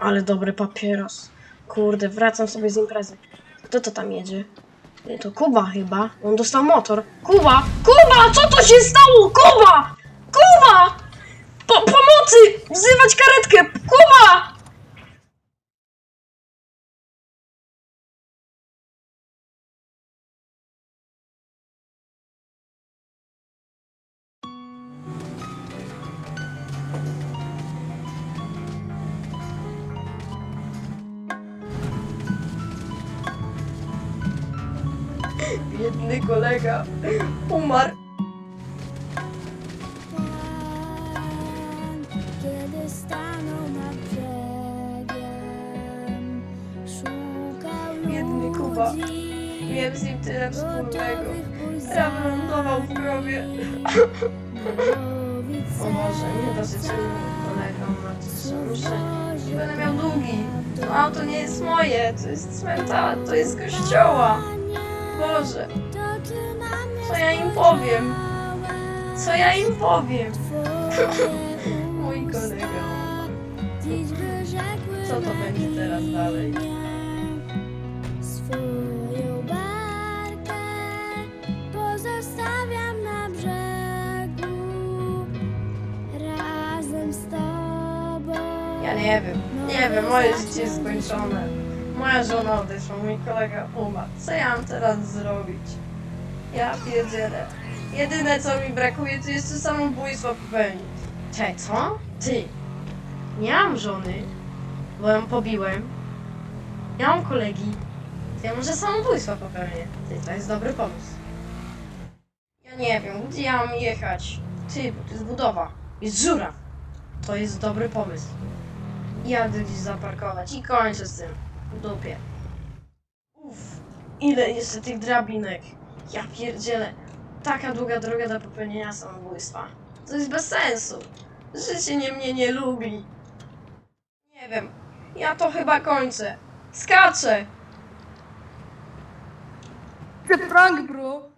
ale dobry papieros. Kurde, wracam sobie z imprezy. Kto to tam jedzie? Nie, To Kuba chyba. On dostał motor. Kuba! Kuba! Co to się stało? Kuba! Kuba! Po pomocy! Wzywać karetkę! Kuba! Biedny kolega umarł. Kiedy stanął nad brzegiem, szukał Biedny Kuba. Miałem z nim tyle wspólnego. Prawie lądował w grobie. O Boże, nie da się czemu kolegom Maciusia. Muszę... Będę miał długi. To auto nie jest moje, to jest cmentarz, to jest kościoła. Boże, co ja im powiem? Co ja im powiem? Mój kolega Co to będzie teraz dalej? Swoją barkę pozostawiam na brzegu razem z tobą. Ja nie wiem, nie wiem, moje życie jest skończone. Moja żona odeszła, mój kolega umarł. Co ja mam teraz zrobić? Ja pierdzielę. Jedyne co mi brakuje to jeszcze samobójstwo popełnić. Czekaj, co? Ty. Nie mam żony, bo ją pobiłem. Nie mam kolegi. To ja może samobójstwo popełnię. Ty, to jest dobry pomysł. Ja nie wiem, gdzie ja mam jechać? Ty, bo to jest budowa. Jest żura. To jest dobry pomysł. Jadę gdzieś zaparkować i kończę z tym. Dupie. Uff, ile jeszcze tych drabinek. Ja pierdzielę. Taka długa droga do popełnienia samobójstwa. To jest bez sensu. Życie nie mnie nie lubi. Nie wiem. Ja to chyba kończę. Skaczę. Prank, bro.